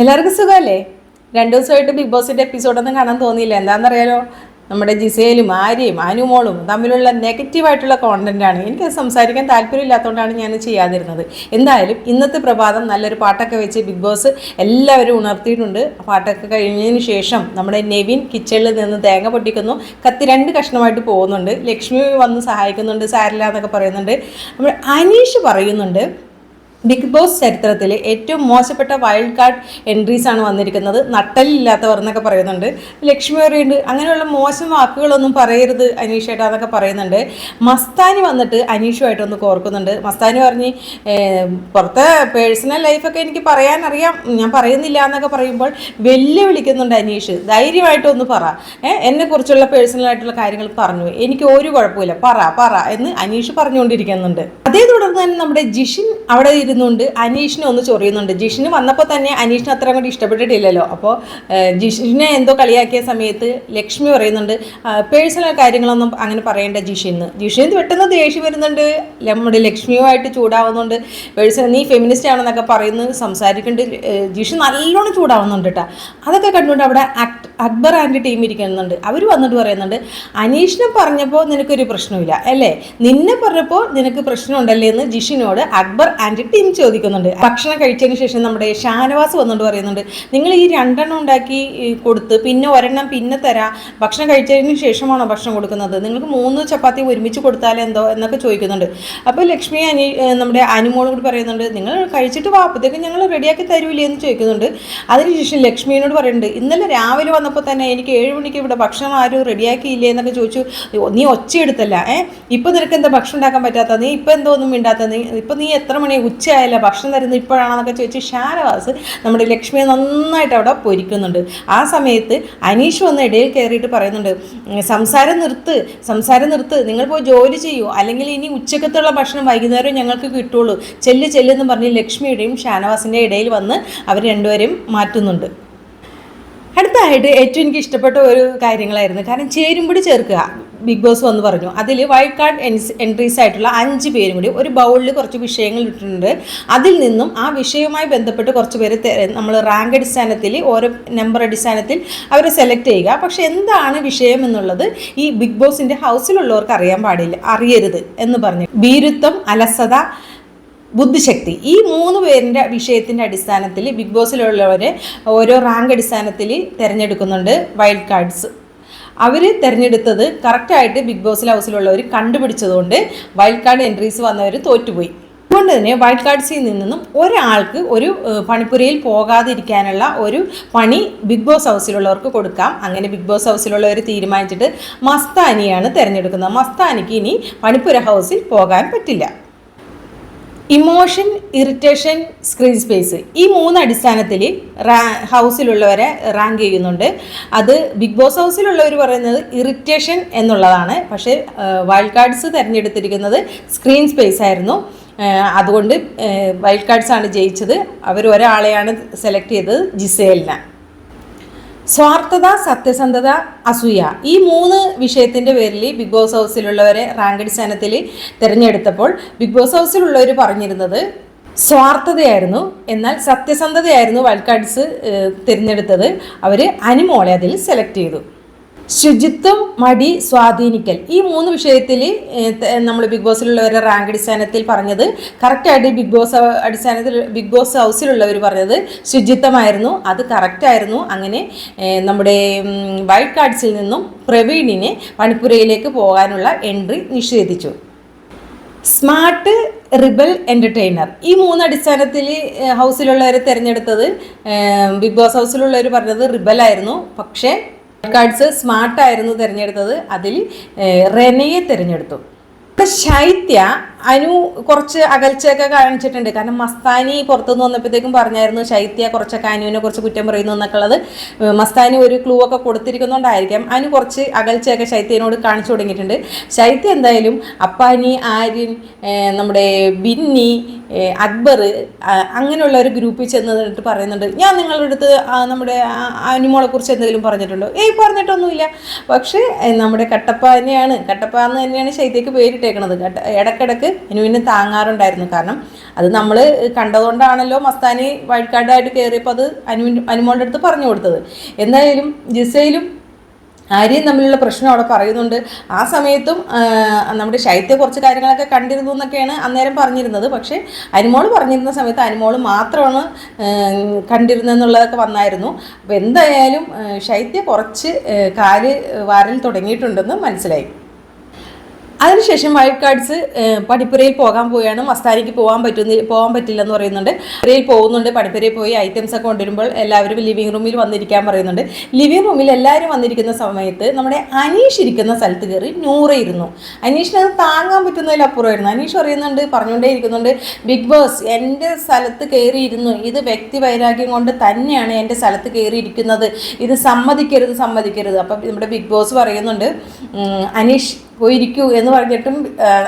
എല്ലാവർക്കും സുഖമല്ലേ? രണ്ടു ദിവസമായിട്ട് ബിഗ് ബോസിന്റെ എപ്പിസോഡൊന്നും കാണാൻ തോന്നിയില്ല. എന്താണെന്നറിയാലോ? നമ്മുടെ ജിസയിലും ആര്യയും അനുമോളും തമ്മിലുള്ള നെഗറ്റീവായിട്ടുള്ള കോണ്ടന്റാണ് എനിക്ക് സംസാരിക്കാൻ താല്പര്യമില്ലാത്തതുകൊണ്ടാണ് ഞാൻ ചെയ്യാതിരുന്നത്. എന്തായാലും ഇന്നത്തെ പ്രഭാതം നല്ലൊരു പാട്ടൊക്കെ വെച്ച് ബിഗ് ബോസ് എല്ലാവരും ഉണർത്തിയിട്ടുണ്ട്. പാട്ടൊക്കെ കഴിഞ്ഞതിന് ശേഷം നമ്മുടെ നെവിൻ കിച്ചണിൽ നിന്ന് തേങ്ങ പൊട്ടിക്കുന്നു. കത്തി രണ്ട് കഷ്ണമായിട്ട് പോകുന്നുണ്ട്. ലക്ഷ്മി വന്ന് സഹായിക്കുന്നുണ്ട് സാരില്ല എന്നൊക്കെ പറയുന്നുണ്ട്. നമ്മുടെ അനീഷ് പറയുന്നുണ്ട് ബിഗ് ബോസ് ചരിത്രത്തിലെ ഏറ്റവും മോശപ്പെട്ട വൈൽഡ് കാർഡ് എൻട്രീസ് ആണ് വന്നിരിക്കുന്നത്. നട്ടലില്ലാത്തവർ എന്നൊക്കെ പറയുന്നുണ്ട്. ലക്ഷ്മി പറയുന്നുണ്ട് അങ്ങനെയുള്ള മോശം വാക്കുകളൊന്നും പറയരുത് അനീഷേട്ടാ എന്നൊക്കെ പറയുന്നുണ്ട്. മസ്താനി വന്നിട്ട് അനീഷുമായിട്ടൊന്ന് കോർക്കുന്നുണ്ട്. മസ്താനി പറഞ്ഞ് പുറത്തെ പേഴ്സണൽ ലൈഫൊക്കെ എനിക്ക് പറയാൻ അറിയാം ഞാൻ പറയുന്നില്ല എന്നൊക്കെ പറയുമ്പോൾ വെല്ലുവിളിക്കുന്നുണ്ട് അനീഷ്. ധൈര്യമായിട്ടൊന്ന് പറ. എന്നെക്കുറിച്ചുള്ള പേഴ്സണലായിട്ടുള്ള കാര്യങ്ങൾ പറഞ്ഞു. എനിക്ക് ഒരു കുഴപ്പമില്ല. പറ പറ എന്ന് അനീഷ് പറഞ്ഞുകൊണ്ടിരിക്കുന്നുണ്ട്. അതേ തുടർന്ന് തന്നെ നമ്മുടെ ജിഷിൻ അവിടെ ഇരുന്നുകൊണ്ട് അനീഷിനെ ഒന്ന് ചൊറിയുന്നുണ്ട്. ജിഷിന് വന്നപ്പോൾ തന്നെ അനീഷിന് അത്ര അങ്ങോട്ട് ഇഷ്ടപ്പെട്ടിട്ടില്ലല്ലോ. അപ്പോൾ ജിഷിനെ എന്തോ കളിയാക്കിയ സമയത്ത് ലക്ഷ്മി പറയുന്നുണ്ട് പേഴ്സണൽ കാര്യങ്ങളൊന്നും അങ്ങനെ പറയേണ്ട ജിഷിന്ന്. ജിഷിന് പെട്ടെന്ന് ദേഷ്യം വരുന്നുണ്ട്. നമ്മുടെ ലക്ഷ്മിയുമായിട്ട് ചൂടാവുന്നുണ്ട്. പേഴ്സണൽ നീ ഫെമിനിസ്റ്റ് ആണെന്നൊക്കെ പറയുന്നത് സംസാരിക്കുന്നുണ്ട്. ജിഷി നല്ലോണം ചൂടാവുന്നുണ്ട് കേട്ടോ അതൊക്കെ കണ്ടുകൊണ്ട് അവിടെ അക്- അക്ബർ ആൻഡ് ടീം ഇരിക്കുന്നുണ്ട്. അവർ വന്നിട്ട് പറയുന്നുണ്ട് അനീഷിനെ പറഞ്ഞപ്പോൾ നിനക്കൊരു പ്രശ്നമില്ല അല്ലേ? നിന്നെ പറഞ്ഞപ്പോൾ നിനക്ക് പ്രശ്നമുണ്ടല്ലേ എന്ന് ജിഷിനോട് അക്ബർ ആൻഡ് ടീം ചോദിക്കുന്നുണ്ട്. ഭക്ഷണം കഴിച്ചതിന് ശേഷം നമ്മുടെ ഷാനവാസ് വന്നിട്ട് പറയുന്നുണ്ട് നിങ്ങൾ ഈ രണ്ടെണ്ണം ഉണ്ടാക്കി കൊടുത്ത് പിന്നെ ഒരെണ്ണം പിന്നെ തരാം. ഭക്ഷണം കഴിച്ചതിന് ശേഷമാണോ ഭക്ഷണം കൊടുക്കുന്നത്? നിങ്ങൾക്ക് മൂന്ന് ചപ്പാത്തി ഒരുമിച്ച് കൊടുത്താലേ എന്തോ? എന്നൊക്കെ ചോദിക്കുന്നുണ്ട്. അപ്പോൾ ലക്ഷ്മി അനി നമ്മുടെ അനുമോളും കൂടി പറയുന്നുണ്ട് നിങ്ങൾ കഴിച്ചിട്ട് വാപ്പത്തേക്ക് ഞങ്ങൾ റെഡിയാക്കി തരൂലേ എന്ന് ചോദിക്കുന്നുണ്ട്. അതിനുശേഷം ലക്ഷ്മിയോട് പറയുന്നുണ്ട് ഇന്നലെ രാവിലെ വന്നപ്പോൾ തന്നെ എനിക്ക് ഏഴ് മണിക്ക് ഇവിടെ ഭക്ഷണം ആരും റെഡിയാക്കിയില്ലേ എന്നൊക്കെ ചോദിച്ചു. നീ ഒച്ചയെടുത്തല്ല ഏ? ഇപ്പം നിനക്ക് എന്താ ഭക്ഷണം ഉണ്ടാക്കാൻ പറ്റാത്ത? നീ ഇപ്പം എന്തോ ഒന്നും മിണ്ടാത്ത? നീ ഇപ്പം നീ എത്ര മണി ഉച്ചയായല്ല? ഭക്ഷണം തരുന്നത് ഇപ്പോഴാണെന്നൊക്കെ ചോദിച്ച് ഷാനവാസ് നമ്മുടെ ലക്ഷ്മിയെ നന്നായിട്ട് അവിടെ പൊരിക്കുന്നുണ്ട്. ആ സമയത്ത് അനീഷ് വന്ന് ഇടയിൽ കയറിയിട്ട് പറയുന്നുണ്ട് സംസാരം നിർത്ത് സംസാരം നിർത്ത്. നിങ്ങൾ പോയി ജോലി ചെയ്യൂ. അല്ലെങ്കിൽ ഇനി ഉച്ചക്കത്തുള്ള ഭക്ഷണം വൈകുന്നേരം ഞങ്ങൾക്ക് കിട്ടുള്ളൂ. ചെല്ല് ചെല്ലെന്ന് പറഞ്ഞ് ലക്ഷ്മിയുടെയും ഷാനവാസിന്റെ ഇടയിൽ വന്ന് അവർ രണ്ടുപേരും മാറ്റുന്നുണ്ട്. അടുത്തായിട്ട് ഏറ്റവും എനിക്ക് ഇഷ്ടപ്പെട്ട ഒരു കാര്യങ്ങളായിരുന്നു. കാരണം ചേരുംപൊടി ചേർക്കുക. ബിഗ് ബോസ് വന്ന് പറഞ്ഞു. അതിൽ വൈൽഡ് കാർഡ് എൻട്രീസ് ആയിട്ടുള്ള അഞ്ച് പേരും കൂടി ഒരു ബൗളിൽ കുറച്ച് വിഷയങ്ങൾ ഇട്ടിട്ടുണ്ട്. അതിൽ നിന്നും ആ വിഷയവുമായി ബന്ധപ്പെട്ട് കുറച്ച് പേര് നമ്മൾ റാങ്ക് അടിസ്ഥാനത്തിൽ ഓരോ നമ്പർ അടിസ്ഥാനത്തിൽ അവരെ സെലക്ട് ചെയ്യുക. പക്ഷേ എന്താണ് വിഷയം എന്നുള്ളത് ഈ ബിഗ് ബോസിന്റെ ഹൗസിലുള്ളവർക്ക് അറിയാൻ പാടില്ല. അറിയരുത് എന്ന് പറഞ്ഞു. ഭീരുത്വം അലസത ബുദ്ധിശക്തി. ഈ മൂന്ന് പേരിന്റെ വിഷയത്തിന്റെ അടിസ്ഥാനത്തിൽ ബിഗ് ബോസിലുള്ളവരെ ഓരോ റാങ്ക് അടിസ്ഥാനത്തിൽ തിരഞ്ഞെടുക്കുന്നുണ്ട് വൈൽഡ് കാർഡ്സ്. അവർ തിരഞ്ഞെടുത്തത് കറക്റ്റായിട്ട് ബിഗ് ബോസിൽ ഹൗസിലുള്ളവർ കണ്ടുപിടിച്ചതുകൊണ്ട് വൈൽഡ് കാർഡ് എൻട്രീസ് വന്നവർ തോറ്റുപോയി. അതുകൊണ്ട് തന്നെ വൈൽഡ് കാർഡ്സിൽ നിന്നും ഒരാൾക്ക് ഒരു പണിപ്പുരയിൽ പോകാതിരിക്കാനുള്ള ഒരു പണി ബിഗ് ബോസ് ഹൗസിലുള്ളവർക്ക് കൊടുക്കാം. അങ്ങനെ ബിഗ് ബോസ് ഹൗസിലുള്ളവർ തീരുമാനിച്ചിട്ട് മസ്താനിയാണ് തിരഞ്ഞെടുക്കുന്നത്. മസ്താനിക്ക് ഇനി പണിപ്പുര ഹൗസിൽ പോകാൻ പറ്റില്ല. ഇമോഷൻ ഇറിറ്റേഷൻ സ്ക്രീൻ സ്പേസ് ഈ മൂന്ന് അടിസ്ഥാനത്തിൽ ഹൗസിലുള്ളവരെ റാങ്ക് ചെയ്യുന്നുണ്ട്. അത് ബിഗ് ബോസ് ഹൗസിലുള്ളവർ പറയുന്നത് ഇറിറ്റേഷൻ എന്നുള്ളതാണ്. പക്ഷേ വൈൽഡ് കാർഡ്സ് തിരഞ്ഞെടുത്തിരിക്കുന്നത് സ്ക്രീൻ സ്പേസ് ആയിരുന്നു. അതുകൊണ്ട് വൈൽഡ് കാർഡ്സ് ആണ് ജയിച്ചത്. അവർ ഒരാളെയാണ് സെലക്ട് ചെയ്തത് ജിസേലിനെ. സ്വാർത്ഥത സത്യസന്ധത അസൂയ. ഈ മൂന്ന് വിഷയത്തിന്റെ പേരിൽ ബിഗ് ബോസ് ഹൗസിലുള്ളവരെ റാങ്ക് അടിസ്ഥാനത്തിൽ തിരഞ്ഞെടുത്തപ്പോൾ ബിഗ് ബോസ് ഹൗസിലുള്ളവർ പറഞ്ഞിരുന്നത് സ്വാർത്ഥതയായിരുന്നു എന്നാൽ സത്യസന്ധതയായിരുന്നു വൈൽഡ് തിരഞ്ഞെടുത്തത്. അവർ അനിമോളെ അതിൽ സെലക്ട് ചെയ്തു. ശുചിത്വം മടി സ്വാധീനിക്കൽ. ഈ മൂന്ന് വിഷയത്തിൽ നമ്മൾ ബിഗ് ബോസിലുള്ളവരുടെ റാങ്ക് അടിസ്ഥാനത്തിൽ പറഞ്ഞത് കറക്റ്റായിട്ട് ബിഗ് ബോസ് അടിസ്ഥാനത്തിൽ ബിഗ് ബോസ് ഹൗസിലുള്ളവർ പറഞ്ഞത് ശുചിത്വമായിരുന്നു അത് കറക്റ്റായിരുന്നു. അങ്ങനെ നമ്മുടെ വൈറ്റ് കാർഡ്സിൽ നിന്നും പ്രവീണിനെ മണിപ്പുരയിലേക്ക് പോകാനുള്ള എൻട്രി നിഷേധിച്ചു. സ്മാർട്ട് റിബൽ എന്റർടൈനർ ഈ മൂന്ന് അടിസ്ഥാനത്തിൽ ഹൗസിലുള്ളവരെ തിരഞ്ഞെടുത്തത് ബിഗ് ബോസ് ഹൗസിലുള്ളവർ പറഞ്ഞത് റിബലായിരുന്നു. പക്ഷേ കാർഡ്സ് സ്മാർട്ടായിരുന്നു തിരഞ്ഞെടുത്തത്. അതിൽ റെനയെ തിരഞ്ഞെടുത്തു. ശൈത്യ അനു കുറച്ച് അകൽച്ചയൊക്കെ കാണിച്ചിട്ടുണ്ട്. കാരണം മസ്താനി പുറത്തുനിന്ന് വന്നപ്പോഴത്തേക്കും പറഞ്ഞായിരുന്നു ശൈത്യ കുറച്ചൊക്കെ അനുവിനെ കുറച്ച് കുറ്റം പറയുന്നു എന്നൊക്കെ ഉള്ളത്. മസ്താനി ഒരു ക്ലൂ ഒക്കെ കൊടുത്തിരിക്കുന്നതുകൊണ്ടായിരിക്കാം അനു കുറച്ച് അകൽച്ചയൊക്കെ ശൈത്യനോട് കാണിച്ചു തുടങ്ങിയിട്ടുണ്ട്. ശൈത്യ എന്തായാലും അപ്പാനി ആര്യൻ നമ്മുടെ ബിന്നി അക്ബർ അങ്ങനെയുള്ള ഒരു ഗ്രൂപ്പിൽ ചെന്നിട്ട് പറയുന്നുണ്ട്. ഞാൻ നിങ്ങളുടെ അടുത്ത് നമ്മുടെ അനുമോളെ കുറിച്ച് എന്തെങ്കിലും പറഞ്ഞിട്ടുണ്ടോ? ഏയ് പറഞ്ഞിട്ടൊന്നുമില്ല. പക്ഷേ നമ്മുടെ കട്ടപ്പ തന്നെയാണ്. കട്ടപ്പ എന്ന് തന്നെയാണ് ശൈത്യക്ക് പേരിട്ടേക്കണത്. കട്ട ഇടക്കിടക്ക് അനുവിനെ താങ്ങാറുണ്ടായിരുന്നു. കാരണം അത് നമ്മൾ കണ്ടതുകൊണ്ടാണല്ലോ മസ്താനി വഴിക്കാടായിട്ട് കയറിയപ്പോൾ അത് അനുവിൻ അനുമോളുടെ അടുത്ത് പറഞ്ഞു കൊടുത്തത്. എന്തായാലും ജിസയിലും ആര്യയും തമ്മിലുള്ള പ്രശ്നം അവിടെ പറയുന്നുണ്ട്. ആ സമയത്തും നമ്മുടെ ശൈത്യ കുറച്ച് കാര്യങ്ങളൊക്കെ കണ്ടിരുന്നു എന്നൊക്കെയാണ് അന്നേരം പറഞ്ഞിരുന്നത്. പക്ഷേ അനുമോൾ പറഞ്ഞിരുന്ന സമയത്ത് അനുമോൾ മാത്രമാണ് കണ്ടിരുന്നതെന്നുള്ളതൊക്കെ വന്നായിരുന്നു. അപ്പോൾ എന്തായാലും ശൈത്യ കുറച്ച് കാൽ വാരൽ തുടങ്ങിയിട്ടുണ്ടെന്ന് മനസ്സിലായി. അതിനുശേഷം വൈൽഡ് കാർഡ്സ് പഠിപ്പുരയിൽ പോകാൻ പോവുകയാണ്. മസ്താരിക്ക് പോകാൻ പറ്റുന്ന പോകാൻ പറ്റില്ലെന്ന് പറയുന്നുണ്ട്. പുരയിൽ പോകുന്നുണ്ട്. പഠിപ്പുരയിൽ പോയി ഐറ്റംസ് ഒക്കെ കൊണ്ടുവരുമ്പോൾ എല്ലാവരും ലിവിംഗ് റൂമിൽ വന്നിരിക്കാൻ പറയുന്നുണ്ട്. ലിവിംഗ് റൂമിൽ എല്ലാവരും വന്നിരിക്കുന്ന സമയത്ത് നമ്മുടെ അനീഷ് ഇരിക്കുന്ന സ്ഥലത്ത് കയറി നൂറയിരുന്നു അനീഷിന് അത് താങ്ങാൻ പറ്റുന്നതിലപ്പുറമായിരുന്നു അനീഷ് പറയുന്നുണ്ട് പറഞ്ഞുകൊണ്ടേ ഇരിക്കുന്നുണ്ട് ബിഗ് ബോസ് എന്റെ സ്ഥലത്ത് കയറിയിരുന്നു ഇത് വ്യക്തി വൈരാഗ്യം കൊണ്ട് തന്നെയാണ് എന്റെ സ്ഥലത്ത് കയറിയിരിക്കുന്നത് ഇത് സമ്മതിക്കരുത് സമ്മതിക്കരുത്. അപ്പം നമ്മുടെ ബിഗ് ബോസ് പറയുന്നുണ്ട് അനീഷ് പോയിരിക്കൂ എന്ന് പറഞ്ഞിട്ടും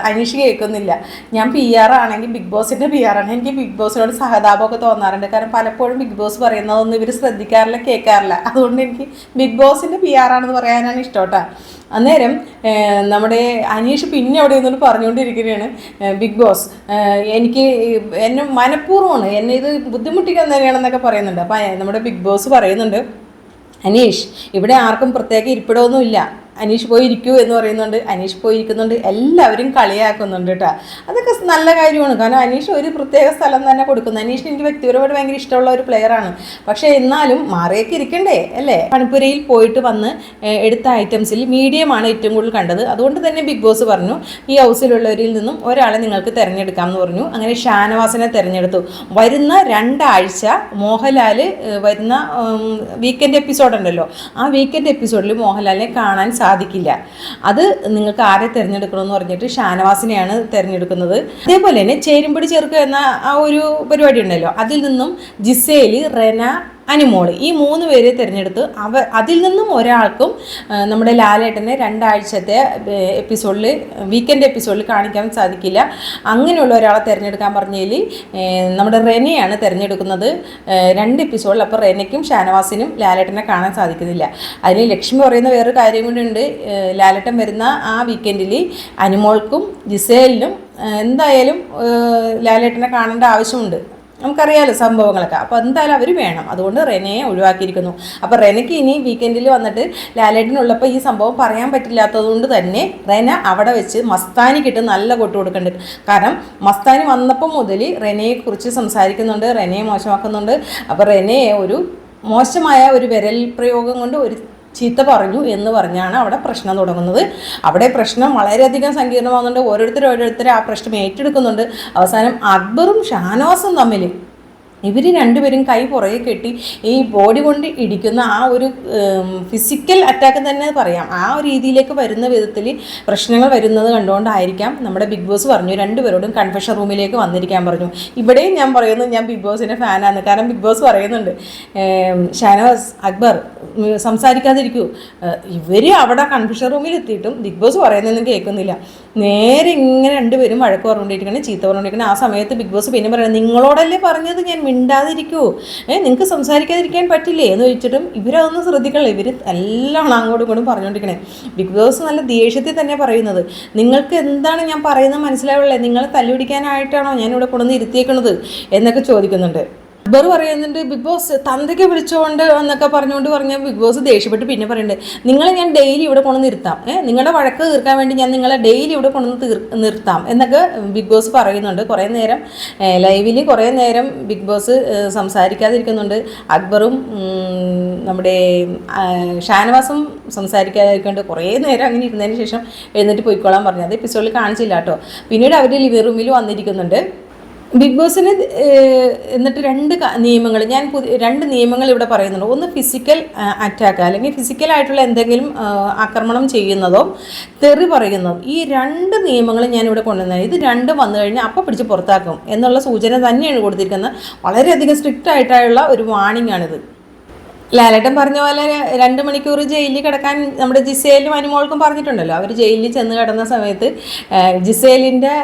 അനീഷ് കേൾക്കുന്നില്ല. ഞാൻ പി ആർ ആണെങ്കിൽ ബിഗ് ബോസിന്റെ പി ആർ ആണ്. എനിക്ക് ബിഗ് ബോസിനോട് സഹതാപമൊക്കെ തോന്നാറുണ്ട്. കാരണം പലപ്പോഴും ബിഗ് ബോസ് പറയുന്നതൊന്നും ഇവർ ശ്രദ്ധിക്കാറില്ല കേൾക്കാറില്ല. അതുകൊണ്ട് എനിക്ക് ബിഗ് ബോസിന്റെ പി ആർ ആണെന്ന് പറയാനാണ് ഇഷ്ടം അന്നേരം നമ്മുടെ അനീഷ് പിന്നെ അവിടെ നിന്നോട് പറഞ്ഞുകൊണ്ടിരിക്കുകയാണ് ബിഗ് ബോസ് എനിക്ക് എന്നെ മനഃപൂർവമാണ് എന്നെ ഇത് ബുദ്ധിമുട്ടിക്കാൻ തന്നെയാണെന്നൊക്കെ പറയുന്നുണ്ട്. അപ്പം നമ്മുടെ ബിഗ് ബോസ് പറയുന്നുണ്ട് അനീഷ് ഇവിടെ ആർക്കും പ്രത്യേക ഇരിപ്പിടമൊന്നുമില്ല. അനീഷ് പോയിരിക്കൂ എന്ന് പറയുന്നുണ്ട്. അനീഷ് പോയിരിക്കുന്നുണ്ട്. എല്ലാവരും കളിയാക്കുന്നുണ്ട് കേട്ടോ. അതൊക്കെ നല്ല കാര്യമാണ്. കാരണം അനീഷ് ഒരു പ്രത്യേക സ്ഥലം തന്നെ കൊടുക്കുന്നു. അനീഷിന് എനിക്ക് വ്യക്തിപരമായിട്ട് ഭയങ്കര ഇഷ്ടമുള്ള ഒരു പ്ലെയറാണ് പക്ഷേ എന്നാലും മാറിയൊക്കെ ഇരിക്കണ്ടേ അല്ലേ? പണിപ്പുരയിൽ പോയിട്ട് വന്ന് എടുത്ത ഐറ്റംസിൽ മീഡിയമാണ് ഏറ്റവും കൂടുതൽ കണ്ടത്. അതുകൊണ്ട് തന്നെ ബിഗ് ബോസ് പറഞ്ഞു ഈ ഹൗസിലുള്ളവരിൽ നിന്നും ഒരാളെ നിങ്ങൾക്ക് തിരഞ്ഞെടുക്കാം എന്ന് പറഞ്ഞു. അങ്ങനെ ഷാനവാസിനെ തിരഞ്ഞെടുത്തു. വരുന്ന രണ്ടാഴ്ച മോഹൻലാൽ വരുന്ന വീക്കെൻഡ് എപ്പിസോഡ് ഉണ്ടല്ലോ. ആ വീക്കെൻഡ് എപ്പിസോഡിൽ മോഹൻലാലിനെ കാണാൻ സാധിക്കില്ല. അത് നിങ്ങൾക്ക് ആരെ തിരഞ്ഞെടുക്കണമെന്ന് പറഞ്ഞിട്ട് ഷാനവാസിനെയാണ് തിരഞ്ഞെടുക്കുന്നത്. അതേപോലെ തന്നെ ചേരുമ്പടി ചേർക്കുക എന്ന ആ ഒരു പരിപാടി ഉണ്ടല്ലോ. അതിൽ നിന്നും ജിസേൽ റെന അനിമോൾ. ഈ മൂന്ന് പേരെ തിരഞ്ഞെടുത്ത് അവ അതിൽ നിന്നും ഒരാൾക്കും നമ്മുടെ ലാലേട്ടനെ രണ്ടാഴ്ചത്തെ എപ്പിസോഡിൽ വീക്കെൻഡ് എപ്പിസോഡിൽ കാണിക്കാൻ സാധിക്കില്ല. അങ്ങനെയുള്ള ഒരാളെ തിരഞ്ഞെടുക്കാൻ പറഞ്ഞതിൽ നമ്മുടെ റെനയാണ് തിരഞ്ഞെടുക്കുന്നത്. രണ്ട് എപ്പിസോഡിൽ അപ്പോൾ റെനയ്ക്കും ഷാനവാസിനും ലാലേട്ടനെ കാണാൻ സാധിക്കുന്നില്ല. അതിൽ ലക്ഷ്മി പറയുന്ന വേറൊരു കാര്യം ഏ, ലാലേട്ടൻ വരുന്ന ആ വീക്കെൻഡിൽ അനുമോൾക്കും ജിസേലിനും എന്തായാലും ലാലേട്ടനെ കാണേണ്ട ആവശ്യമുണ്ട്. നമുക്കറിയാലോ സംഭവങ്ങളൊക്കെ. അപ്പോൾ എന്തായാലും അവർ വേണം. അതുകൊണ്ട് റെനയെ ഒഴിവാക്കിയിരിക്കുന്നു. അപ്പോൾ റെനയ്ക്ക് ഇനി വീക്കെൻഡിൽ വന്നിട്ട് ലാലേട്ടനുള്ളപ്പോൾ ഈ സംഭവം പറയാൻ പറ്റില്ലാത്തതുകൊണ്ട് തന്നെ റെന അവിടെ വെച്ച് മസ്താനിക്കിട്ട് നല്ല കൊട്ടു കൊടുക്കേണ്ടത് കാരണം മസ്താനി വന്നപ്പോൾ മുതൽ റെനയെക്കുറിച്ച് സംസാരിക്കുന്നുണ്ട് റെനയെ മോശമാക്കുന്നുണ്ട്. അപ്പോൾ റെനയെ ഒരു മോശമായ ഒരു വിരൽ പ്രയോഗം കൊണ്ട് ഒരു ചീത്ത പറഞ്ഞു എന്ന് പറഞ്ഞാണ് അവിടെ പ്രശ്നം തുടങ്ങുന്നത്. അവിടെ പ്രശ്നം വളരെയധികം സങ്കീർണമാകുന്നുണ്ട്. ഓരോരുത്തർ ഓരോരുത്തർ ആ പ്രശ്നം ഏറ്റെടുക്കുന്നുണ്ട്. അവസാനം അക്ബറും ഷാനവാസും തമ്മിൽ ഇവർ രണ്ടുപേരും കൈ പുറകെ കെട്ടി ഈ ബോഡി കൊണ്ട് ഇടിക്കുന്ന ആ ഒരു ഫിസിക്കൽ അറ്റാക്ക് തന്നെ പറയാം. ആ ഒരു രീതിയിലേക്ക് വരുന്ന വിധത്തിൽ പ്രശ്നങ്ങൾ വരുന്നത് കണ്ടുകൊണ്ടായിരിക്കാം നമ്മുടെ ബിഗ് ബോസ് പറഞ്ഞു. രണ്ടുപേരോടും കൺഫെഷൻ റൂമിലേക്ക് വന്നിരിക്കാൻ പറഞ്ഞു. ഇവിടെയും ഞാൻ പറയുന്നു ഞാൻ ബിഗ് ബോസിന്റെ ഫാനാണ് കാരണം ബിഗ് ബോസ് പറയുന്നുണ്ട് ഷാനവാസ് അക്ബർ സംസാരിക്കാതിരിക്കൂ. ഇവർ അവിടെ കൺഫെഷൻ റൂമിൽ എത്തിയിട്ടും ബിഗ് ബോസ് പറയുന്നതൊന്നും കേൾക്കുന്നില്ല. നേരെ ഇങ്ങനെ രണ്ടുപേരും വഴക്ക് പറഞ്ഞുകൊണ്ടിരിക്കണം ചീത്ത പറഞ്ഞുകൊണ്ടിരിക്കണം ആ സമയത്ത് ബിഗ് ബോസ് പിന്നെ പറയുന്നത് നിങ്ങളോടല്ലേ പറഞ്ഞത് ഞാൻ മിണ്ടാതിരിക്കൂ. ഏ നിങ്ങൾക്ക് സംസാരിക്കാതിരിക്കാൻ പറ്റില്ലേ? എന്ന് ചോദിച്ചിട്ടും ഇവരതൊന്നും ശ്രദ്ധിക്കണില്ല. ഇവർ എല്ലാം അങ്ങോട്ടും ഇങ്ങോട്ടും പറഞ്ഞുകൊണ്ടിരിക്കണേ ബിഗ് ബോസ് നല്ല ദേഷ്യത്തിൽ തന്നെ പറയുന്നത്. നിങ്ങൾക്ക് എന്താണ് ഞാൻ പറയുന്നത് മനസ്സിലാവുള്ളത് നിങ്ങളെ തല്ലുപിടിക്കാനായിട്ടാണോ ഞാൻ ഇവിടെ കൊണ്ടുവന്ന് ഇരുത്തിയേക്കുന്നത് എന്നൊക്കെ ചോദിക്കുന്നുണ്ട്. അക്ബർ പറയുന്നുണ്ട് ബിഗ് ബോസ് തന്തയ്ക്ക് വിളിച്ചുകൊണ്ട് എന്നൊക്കെ പറഞ്ഞുകൊണ്ട് പറഞ്ഞ ബിഗ് ബോസ് ദേഷ്യപ്പെട്ട് പിന്നെ പറയുന്നുണ്ട് നിങ്ങളെ ഞാൻ ഡെയിലി ഇവിടെ കൊണ്ടു നിർത്താം ഏഹ് നിങ്ങളുടെ വഴക്ക് തീർക്കാൻ വേണ്ടി ഞാൻ നിങ്ങളെ ഡെയിലി ഇവിടെ കൊണ്ടു തീർ നിർത്താം എന്നൊക്കെ ബിഗ് ബോസ് പറയുന്നുണ്ട്. കുറേ നേരം ലൈവിൽ കുറേ നേരം ബിഗ് ബോസ് സംസാരിക്കാതിരിക്കുന്നുണ്ട്. അക്ബറും നമ്മുടെ ഷാനവാസും സംസാരിക്കാതിരിക്കുന്നുണ്ട്. കുറേ നേരം അങ്ങനെ ഇരുന്നതിന് ശേഷം എഴുന്നേറ്റ് പോയിക്കോളാൻ പറഞ്ഞു. എപ്പിസോഡിൽ കാണിച്ചില്ല കേട്ടോ. പിന്നീട് അവർ ലിവിംഗ് റൂമിൽ വന്നിരിക്കുന്നുണ്ട്. ബിഗ് ബോസിന് എന്നിട്ട് രണ്ട് നിയമങ്ങൾ ഞാൻ രണ്ട് നിയമങ്ങൾ ഇവിടെ പറയുന്നുണ്ട്. ഒന്ന് ഫിസിക്കൽ അറ്റാക്ക് അല്ലെങ്കിൽ ഫിസിക്കലായിട്ടുള്ള എന്തെങ്കിലും ആക്രമണം ചെയ്യുന്നതോ തെറി പറയുന്നതും ഈ രണ്ട് നിയമങ്ങളും ഞാൻ ഇവിടെ കൊണ്ടുവന്നത്. ഇത് രണ്ടും വന്നു കഴിഞ്ഞാൽ അപ്പം പിടിച്ച് പുറത്താക്കും എന്നുള്ള സൂചന തന്നെയാണ് കൊടുത്തിരിക്കുന്നത്. വളരെയധികം സ്ട്രിക്റ്റ് ആയിട്ടുള്ള ഒരു വാണിംഗ് ആണിത്. ലാലേട്ടൻ പറഞ്ഞ പോലെ രണ്ട് മണിക്കൂർ ജയിലിൽ കിടക്കാൻ നമ്മുടെ ജിസേലും അനുമോൾക്കും പറഞ്ഞിട്ടുണ്ടല്ലോ. അവർ ജയിലിൽ ചെന്ന് കിടന്ന സമയത്ത് ജിസേലിന്റെ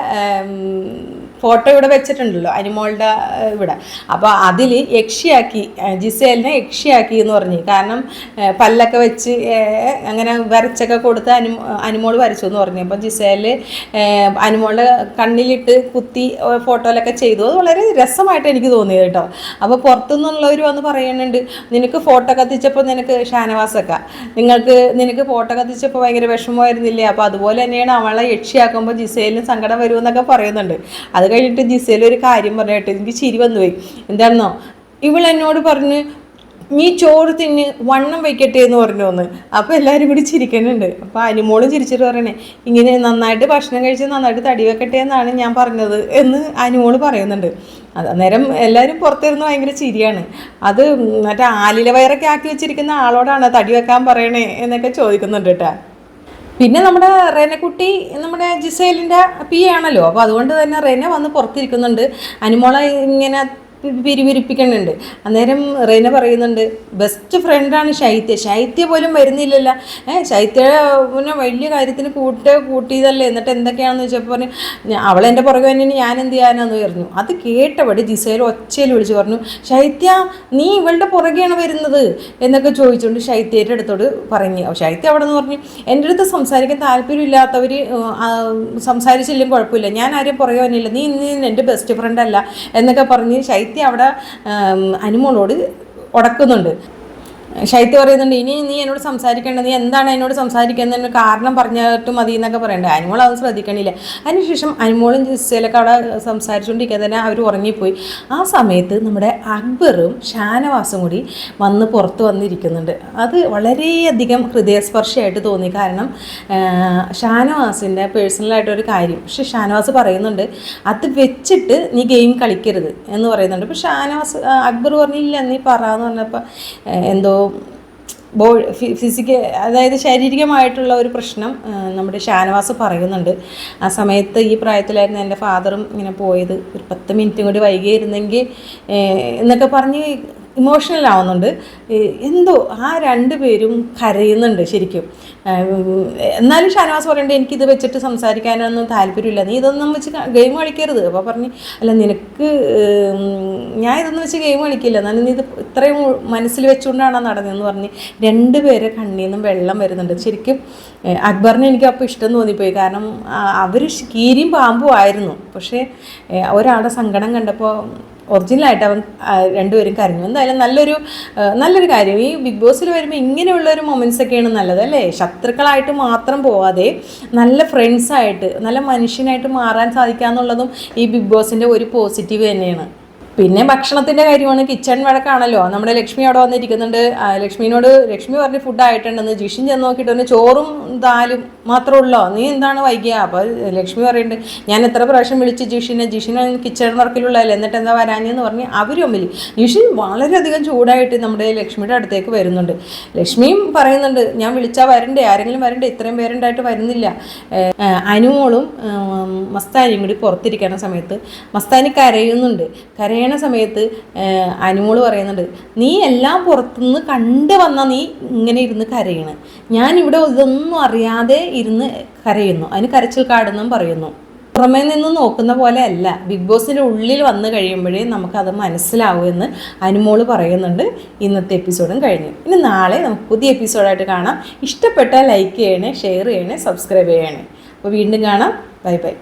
ഫോട്ടോ ഇവിടെ വെച്ചിട്ടുണ്ടല്ലോ അനിമോളുടെ ഇവിടെ. അപ്പോൾ അതിൽ യക്ഷിയാക്കി ജിസേലിനെ യക്ഷിയാക്കി എന്ന് പറഞ്ഞു. കാരണം പല്ലൊക്കെ വെച്ച് അങ്ങനെ വരച്ചൊക്കെ കൊടുത്ത് അനു അനുമോൾ വരച്ചു എന്ന് പറഞ്ഞു. അപ്പോൾ ജിസേൽ അനിമോളുടെ കണ്ണിലിട്ട് കുത്തി ഫോട്ടോയിലൊക്കെ ചെയ്തു. അത് വളരെ രസമായിട്ട് എനിക്ക് തോന്നിയത് കേട്ടോ. അപ്പോൾ പുറത്തുനിന്നുള്ളവർ വന്ന് പറയുന്നുണ്ട് നിനക്ക് ഫോട്ടോ കത്തിച്ചപ്പോൾ നിനക്ക് ഷാനവാസൊക്കെ. നിങ്ങൾക്ക് നിനക്ക് ഫോട്ടോ കത്തിച്ചപ്പോൾ ഭയങ്കര വിഷമമായിരുന്നില്ലേ? അപ്പോൾ അതുപോലെ തന്നെയാണ് അവളെ യക്ഷിയാക്കുമ്പോൾ ജിസേലിന് സങ്കടം വരുമെന്നൊക്കെ പറയുന്നുണ്ട്. അത് കഴിഞ്ഞിട്ട് ജിസയിൽ ഒരു കാര്യം പറഞ്ഞിട്ട് എനിക്ക് ചിരി വന്നുപോയി. എന്താണെന്നോ? ഇവൾ എന്നോട് പറഞ്ഞ് നീ ചോറ് തിന്ന് വണ്ണം വയ്ക്കട്ടെ എന്ന് പറഞ്ഞു വന്ന്. അപ്പോൾ എല്ലാവരും കൂടി ചിരിക്കുന്നുണ്ട്. അപ്പോൾ അനുമോളും ചിരിച്ചിട്ട് പറയണേ ഇങ്ങനെ നന്നായിട്ട് ഭക്ഷണം കഴിച്ച് നന്നായിട്ട് തടി വെക്കട്ടെ എന്നാണ് ഞാൻ പറഞ്ഞത് എന്ന് അനുമോൾ പറയുന്നുണ്ട്. അത് അന്നേരം എല്ലാവരും പുറത്തിരുന്ന് ഭയങ്കര ചിരിയാണ്. അത് മറ്റേ ആലില വയറൊക്കെ ആക്കി വെച്ചിരിക്കുന്ന ആളോടാണ് തടി വെക്കാൻ പറയണേ എന്നൊക്കെ ചോദിക്കുന്നുണ്ട് കേട്ടോ. പിന്നെ നമ്മുടെ റെനക്കുട്ടി നമ്മുടെ ജിസേലിന്റെ പി ആണല്ലോ. അപ്പോൾ അതുകൊണ്ട് തന്നെ റെന വന്ന് പുറത്തിരിക്കുന്നുണ്ട്. അനുമോളെ ഇങ്ങനെ പിരിപിരിപ്പിക്കുന്നുണ്ട്. അന്നേരം റെയ്ന പറയുന്നുണ്ട് ബെസ്റ്റ് ഫ്രണ്ടാണ് ശൈത്യ. ശൈത്യ പോലും വരുന്നില്ലല്ല. ഏഹ് ശൈത്യ പിന്നെ വലിയ കാര്യത്തിന് കൂട്ട് കൂട്ടിയതല്ലേ. എന്നിട്ട് എന്തൊക്കെയാണെന്ന് വെച്ചപ്പോൾ പറഞ്ഞു "ഞാ- അവളെന്റെ പുറകെ തന്നെ ഞാൻ എന്ത് ചെയ്യാനാന്ന് പറഞ്ഞു. അത് കേട്ടപടി ജിസയിൽ ഒച്ചയിൽ വിളിച്ച് പറഞ്ഞു ശൈത്യ നീ ഇവളുടെ പുറകെയാണ് വരുന്നത്? എന്നൊക്കെ ചോദിച്ചുകൊണ്ട് ശൈത്യയുടെ അടുത്തോട് പറഞ്ഞു. ശൈത്യ അവിടെ നിന്ന് പറഞ്ഞു എന്റെ അടുത്ത് സംസാരിക്കാൻ താല്പര്യമില്ലാത്തവർ സംസാരിച്ചില്ലെങ്കിൽ കുഴപ്പമില്ല. ഞാൻ ആരെയും പുറകെ വന്നില്ല. നീ ഇന്ന് എന്റെ ബെസ്റ്റ് ഫ്രണ്ട് അല്ല. എന്നൊക്കെ പറഞ്ഞ് ശൈത്യ അവിടെ ഉം, അനുമോളോട് ഉടക്കുന്നുണ്ട്. ശൈത്യ പറയുന്നുണ്ട് ഇനി നീ എന്നോട് സംസാരിക്കേണ്ടത് നീ എന്താണ് എന്നോട് സംസാരിക്കുന്നതിന് കാരണം പറഞ്ഞിട്ട് മതി എന്നൊക്കെ പറയണ്ടേ. അനുമോൾ അത് ശ്രദ്ധിക്കണില്ല. അതിനുശേഷം അനുമോളും ജിസയിലൊക്കെ അവിടെ സംസാരിച്ചുകൊണ്ടിരിക്കാൻ തന്നെ അവർ ഉറങ്ങിപ്പോയി. ആ സമയത്ത് നമ്മുടെ അക്ബറും ഷാനവാസും കൂടി വന്ന് പുറത്ത് വന്നിരിക്കുന്നുണ്ട്. അത് വളരെയധികം ഹൃദയസ്പർശിയായിട്ട് തോന്നി. കാരണം ഷാനവാസിന്റെ പേഴ്സണലായിട്ടൊരു കാര്യം. പക്ഷെ ഷാനവാസ് പറയുന്നുണ്ട് അത് വെച്ചിട്ട് നീ ഗെയിം കളിക്കരുത് എന്ന് പറയുന്നുണ്ട്. അപ്പോൾ ഷാനവാസ് അക്ബർ പറഞ്ഞില്ല നീ പറ എന്ന് പറഞ്ഞപ്പോൾ എന്തോ ബോ ഫിസിക്കൽ അതായത് ശാരീരികമായിട്ടുള്ള ഒരു പ്രശ്നം നമ്മുടെ ഷാനവാസ് പറയുന്നുണ്ട്. ആ സമയത്ത് ഈ പ്രായത്തിലായിരുന്നു എന്റെ ഫാദറും ഇങ്ങനെ പോയത്. ഒരു പത്ത് മിനിറ്റും കൂടി വൈകിയിരുന്നെങ്കിൽ എന്നൊക്കെ പറഞ്ഞ് ഇമോഷണൽ ആവുന്നുണ്ട്. എന്തോ ആ രണ്ട് പേരും കരയുന്നുണ്ട് ശരിക്കും. എന്നാലും ഷാനവാസ് പറയണ്ടേ എനിക്കിത് വെച്ചിട്ട് സംസാരിക്കാനൊന്നും താല്പര്യമില്ല. നീ ഇതൊന്നും വെച്ച് ഗെയിം കളിക്കരുത്. അപ്പോൾ പറഞ്ഞ് അല്ല നിനക്ക് ഞാൻ ഇതൊന്നും വെച്ച് ഗെയിം കളിക്കില്ല. എന്നാലും നീ ഇത് ഇത്രയും മനസ്സിൽ വെച്ചുകൊണ്ടാണ് നടന്നതെന്ന് പറഞ്ഞ് രണ്ട് പേരെ കണ്ണിൽ നിന്നും വെള്ളം വരുന്നുണ്ട്. ശരിക്കും അക്ബറിനെ എനിക്ക് അപ്പോൾ ഇഷ്ടം തോന്നിപ്പോയി. കാരണം അവർ കീരിയും പാമ്പും ആയിരുന്നു. പക്ഷേ ഒരാളുടെ സങ്കടം കണ്ടപ്പോൾ ഒറിജിനലായിട്ട് അവൻ രണ്ടുപേരും കരഞ്ഞു. എന്തായാലും നല്ലൊരു നല്ലൊരു കാര്യം. ഈ ബിഗ് ബോസിൽ വരുമ്പോൾ ഇങ്ങനെയുള്ള ഒരു മൊമെന്റ്സ് ഒക്കെയാണ് നല്ലത് അല്ലേ? ശത്രുക്കളായിട്ട് മാത്രം പോവാതെ നല്ല ഫ്രണ്ട്സായിട്ട് നല്ല മനുഷ്യനായിട്ട് മാറാൻ സാധിക്കുക എന്നുള്ളതും ഈ ബിഗ് ബോസിന്റെ ഒരു പോസിറ്റീവ് തന്നെയാണ്. പിന്നെ ഭക്ഷണത്തിന്റെ കാര്യമാണ് കിച്ചൺ വഴക്കാണല്ലോ. നമ്മുടെ ലക്ഷ്മി അവിടെ വന്നിരിക്കുന്നുണ്ട്. ലക്ഷ്മിനോട് ലക്ഷ്മി പറഞ്ഞ് ഫുഡ് ആയിട്ടുണ്ടെന്ന് ജിഷിൻ ചെന്ന് നോക്കിയിട്ട് ചോറും ദാലും മാത്രമേ ഉള്ളോ? നീ എന്താണ് വൈകിയ? അപ്പോൾ ലക്ഷ്മി പറയുന്നുണ്ട് ഞാൻ എത്ര പ്രാവശ്യം വിളിച്ച് ജിഷിനെ ജിഷിന് കിച്ചൺ വർക്കിലുള്ളതല്ലേ എന്നിട്ട് എന്താ വരാഞ്ഞെന്ന് പറഞ്ഞ് അവരും അമ്മിൽ ജിഷിൻ വളരെയധികം ചൂടായിട്ട് നമ്മുടെ ലക്ഷ്മിയുടെ അടുത്തേക്ക് വരുന്നുണ്ട്. ലക്ഷ്മിയും പറയുന്നുണ്ട് ഞാൻ വിളിച്ചാൽ വരണ്ടേ? ആരെങ്കിലും വരണ്ടേ? ഇത്രയും പേരുണ്ടായിട്ട് വരുന്നില്ല. അനുമോളും മസ്താനിയും കൂടി പുറത്തിരിക്കുന്ന സമയത്ത് മസ്താനി കരയുന്നുണ്ട്. കരയണ സമയത്ത് അനുമോൾ പറയുന്നുണ്ട് നീ എല്ലാം പുറത്തുനിന്ന് കണ്ട് വന്ന നീ ഇങ്ങനെ ഇരുന്ന് കരയണ്. ഞാൻ ഇവിടെ ഇതൊന്നും അറിയാതെ ഇരുന്ന് കരയുന്നു. അതിന് കരച്ചിൽ കാടെന്നും പറയുന്നു. പുറമേ നിന്ന് നോക്കുന്ന പോലെ അല്ല. ബിഗ് ബോസിന്റെ ഉള്ളിൽ വന്നു കഴിയുമ്പോഴേ നമുക്കത് മനസ്സിലാവുമെന്ന് അനുമോൾ പറയുന്നുണ്ട്. ഇന്നത്തെ എപ്പിസോഡും കഴിഞ്ഞു. ഇനി നാളെ നമുക്ക് പുതിയ എപ്പിസോഡായിട്ട് കാണാം. ഇഷ്ടപ്പെട്ടാൽ ലൈക്ക് ചെയ്യണേ ഷെയർ ചെയ്യണേ സബ്സ്ക്രൈബ് ചെയ്യണേ. അപ്പോൾ വീണ്ടും കാണാം. Bye bye.